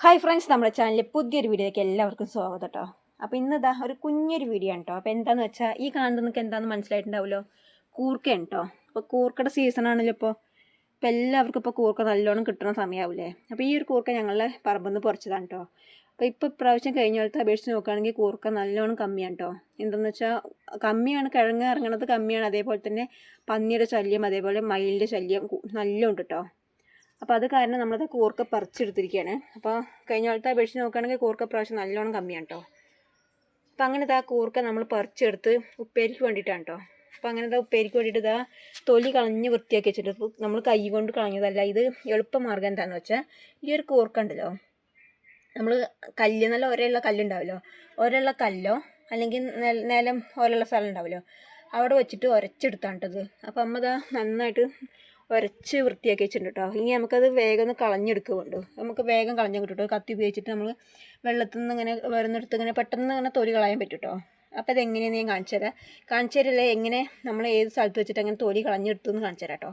Hi friends നമ്മുടെ ചാനലിൽ പുതിയൊരു വീഡിയോയിലേക്ക് എല്ലാവർക്കും സ്വാഗതം കേട്ടോ അപ്പോൾ ഇന്നതാ ഒരു കുഞ്ഞൊരു വീഡിയോ ആണ് കേട്ടോ അപ്പോൾ എന്താണെന്ന് വെച്ചാൽ ഈ കാണുന്നത് നിങ്ങൾക്ക് എന്താണെന്ന് മനസ്സിലായിട്ടുണ്ടാവുമല്ലോ കൂർക്കയാണ് കേട്ടോ അപ്പോൾ കൂർക്കയുടെ സീസൺ ആണല്ലോ ഇപ്പോൾ അപ്പോൾ എല്ലാവർക്കും ഇപ്പോൾ കൂർക്ക നല്ലോണം കിട്ടുന്ന സമയമാവില്ലേ അപ്പോൾ ഈ ഒരു കൂർക്ക ഞങ്ങളുടെ പറമ്പിൽ നിന്ന് പറിച്ചതാണ് കേട്ടോ അപ്പോൾ ഇപ്പോൾ പ്രാവശ്യം കഴിഞ്ഞ കാലത്ത് അപേക്ഷിച്ച് നോക്കുകയാണെങ്കിൽ കൂർക്ക നല്ലോണം കമ്മിയാണ് കേട്ടോ എന്താണെന്ന് വെച്ചാൽ കമ്മിയാണ് കിഴങ്ങ് ഇറങ്ങണത് കമ്മിയാണ്. അതേപോലെ തന്നെ പന്നിയുടെ ശല്യം അതേപോലെ മയിലിന്റെ ശല്യം നല്ലോണം ഉണ്ട് കേട്ടോ അപ്പോൾ അത് കാരണം നമ്മളത് കൂർക്ക പറിച്ചെടുത്തിരിക്കുകയാണ് അപ്പോൾ കഴിഞ്ഞ കാലത്തെ അപേക്ഷിച്ച് നോക്കുകയാണെങ്കിൽ കൂർക്ക പ്രാവശ്യം നല്ലോണം കമ്മിയാണ് കേട്ടോ അപ്പോൾ അങ്ങനത്തെ ആ കൂർക്ക നമ്മൾ പറിച്ചെടുത്ത് ഉപ്പേരിക്ക് വേണ്ടിയിട്ടാണ് കേട്ടോ അപ്പോൾ അങ്ങനത്തെ ഉപ്പേരിക്ക് വേണ്ടിയിട്ട് ഇതാ തൊലി കളഞ്ഞ് വൃത്തിയാക്കി വെച്ചിട്ട് ഇപ്പോൾ നമ്മൾ കൈ കൊണ്ട് കളഞ്ഞതല്ല ഇത് എളുപ്പമാർഗം എന്താണെന്ന് വെച്ചാൽ ഈ ഒരു കൂർക്ക ഉണ്ടല്ലോ നമ്മൾ കല്ല് നല്ല ഒരേയുള്ള കല്ലുണ്ടാവല്ലോ ഒരേയുള്ള കല്ലോ അല്ലെങ്കിൽ നിലം ഒരേയുള്ള സ്ഥലം ഉണ്ടാവല്ലോ അവിടെ വെച്ചിട്ട് ഉരച്ചെടുത്താണ് കേട്ടത് അപ്പോൾ അമ്മ ഇതാ നന്നായിട്ട് ഉരച്ച് വൃത്തിയാക്കി വെച്ചിട്ടുണ്ട്? കേട്ടോ ഇനി നമുക്കത് വേഗം ഒന്ന് കളഞ്ഞെടുക്കുന്നുണ്ട് നമുക്ക് വേഗം കളഞ്ഞു കിട്ടും കത്തി ഉപയോഗിച്ചിട്ട് നമ്മൾ വെള്ളത്തിൽ നിന്ന് ഇങ്ങനെ വരുന്നിടത്ത് ഇങ്ങനെ പെട്ടെന്ന് ഇങ്ങനെ തൊലി കളയാൻ പറ്റും കേട്ടോ അപ്പോൾ അതെങ്ങനെയാണ് ഞാൻ കാണിച്ചു തരാം. കാണിച്ചു തരില്ലേ? എങ്ങനെ നമ്മൾ ഏത് സ്ഥലത്ത് വെച്ചിട്ട് അങ്ങനെ തൊലി കളഞ്ഞെടുത്തു എന്ന് കാണിച്ചു തരാം കേട്ടോ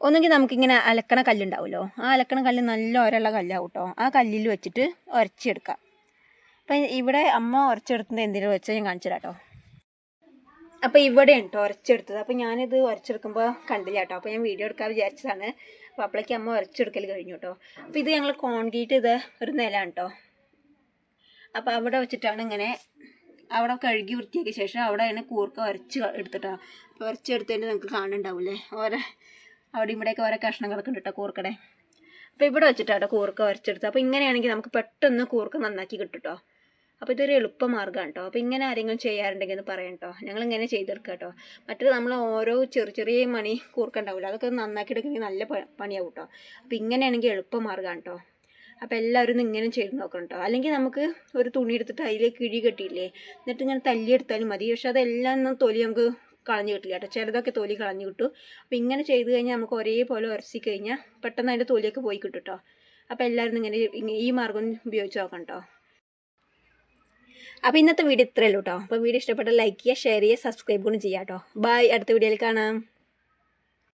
ഒന്നുകിൽ നമുക്കിങ്ങനെ അലക്കണ കല്ലുണ്ടാവുമല്ലോ. ആ അലക്കണ കല്ല് നല്ല ഒരള്ള കല്ലാവും കേട്ടോ ആ കല്ലിൽ വെച്ചിട്ട് ഉരച്ചെടുക്കാം അപ്പം ഇവിടെ അമ്മ ഉരച്ചെടുക്കുന്നത് എന്തെങ്കിലും വെച്ചാൽ ഞാൻ കാണിച്ചു തരാം കേട്ടോ അപ്പോൾ ഇവിടെയാണ് കേട്ടോ ഉരച്ചെടുത്തത്. അപ്പോൾ ഞാനിത് ഉരച്ചെടുക്കുമ്പോൾ കണ്ടില്ല കേട്ടോ. അപ്പോൾ ഞാൻ വീഡിയോ എടുക്കാൻ വിചാരിച്ചതാണ്. അപ്പോൾ അപ്പോഴേക്ക് അമ്മ ഉരച്ചെടുക്കൽ കഴിഞ്ഞു കേട്ടോ. അപ്പോൾ ഇത് ഞങ്ങൾ കോൺക്രീറ്റ് ഇത് ഒരു നിലമാണ് കേട്ടോ. അപ്പോൾ അവിടെ വെച്ചിട്ടാണ് ഇങ്ങനെ അവിടെ കഴുകി വൃത്തിയാക്കിയ ശേഷം അവിടെ അതിനെ കൂർക്ക ഉരച്ച് എടുത്തിട്ടോ. അപ്പോൾ ഉരച്ചെടുത്തതിന് നിങ്ങൾക്ക് കാണുന്നുണ്ടാവില്ലേ? ഓരോ അവിടെ ഇവിടെയൊക്കെ ഓരോ കഷ്ണം കിടക്കുന്നുണ്ട് കേട്ടോ കൂർക്കടെ അപ്പോൾ ഇവിടെ വെച്ചിട്ടാട്ടോ കൂർക്ക ഉരച്ചെടുത്തത്. അപ്പോൾ ഇങ്ങനെയാണെങ്കിൽ നമുക്ക് പെട്ടെന്ന് കൂർക്ക നന്നാക്കി കിട്ടും കേട്ടോ. അപ്പോൾ ഇതൊരു എളുപ്പ മാർഗമാണ് കേട്ടോ അപ്പോൾ ഇങ്ങനെ ആരെങ്കിലും ചെയ്യാറുണ്ടെങ്കിൽ എന്ന് പറയാം കേട്ടോ ഞങ്ങൾ ഇങ്ങനെ ചെയ്തെടുക്കുക കേട്ടോ മറ്റേത് നമ്മൾ ഓരോ ചെറിയ ചെറിയ മണി കൂർക്കണ്ടാവില്ല അതൊക്കെ നന്നാക്കി എടുക്കണമെങ്കിൽ നല്ല പണിയാവും കേട്ടോ അപ്പോൾ ഇങ്ങനെയാണെങ്കിൽ എളുപ്പ മാർഗമാണ് കേട്ടോ അപ്പോൾ എല്ലാവരും ഒന്ന് ഇങ്ങനെ ചെയ്ത് നോക്കണം കേട്ടോ അല്ലെങ്കിൽ നമുക്ക് ഒരു തുണി എടുത്തിട്ട് അതിലേക്ക് കിഴി കെട്ടിയില്ലേ? എന്നിട്ട് ഇങ്ങനെ തല്ലിയെടുത്താലും മതി. പക്ഷെ അതെല്ലാം ഒന്നും തൊലി നമുക്ക് കളഞ്ഞു കിട്ടില്ല കേട്ടോ. ചിലതൊക്കെ തൊലി കളഞ്ഞു കിട്ടും. അപ്പോൾ ഇങ്ങനെ ചെയ്ത് കഴിഞ്ഞാൽ നമുക്ക് ഒരേപോലെ ഉരസി കഴിഞ്ഞാൽ പെട്ടെന്ന് അതിന്റെ തൊലിയൊക്കെ പോയി കിട്ടും കേട്ടോ. അപ്പോൾ എല്ലാവരും ഇങ്ങനെ ഈ മാർഗം ഉപയോഗിച്ച് നോക്കണം കേട്ടോ അപ്പോൾ ഇന്നത്തെ വീഡിയോ ഇത്രയേ ഉള്ളൂ കേട്ടോ അപ്പോൾ വീഡിയോ ഇഷ്ടപ്പെട്ടാൽ ലൈക്ക് ചെയ്യുക ഷെയർ ചെയ്യുക സബ്സ്ക്രൈബ് കൂടി ചെയ്യാം കേട്ടോ ബൈ അടുത്ത വീഡിയോയിൽ കാണാം.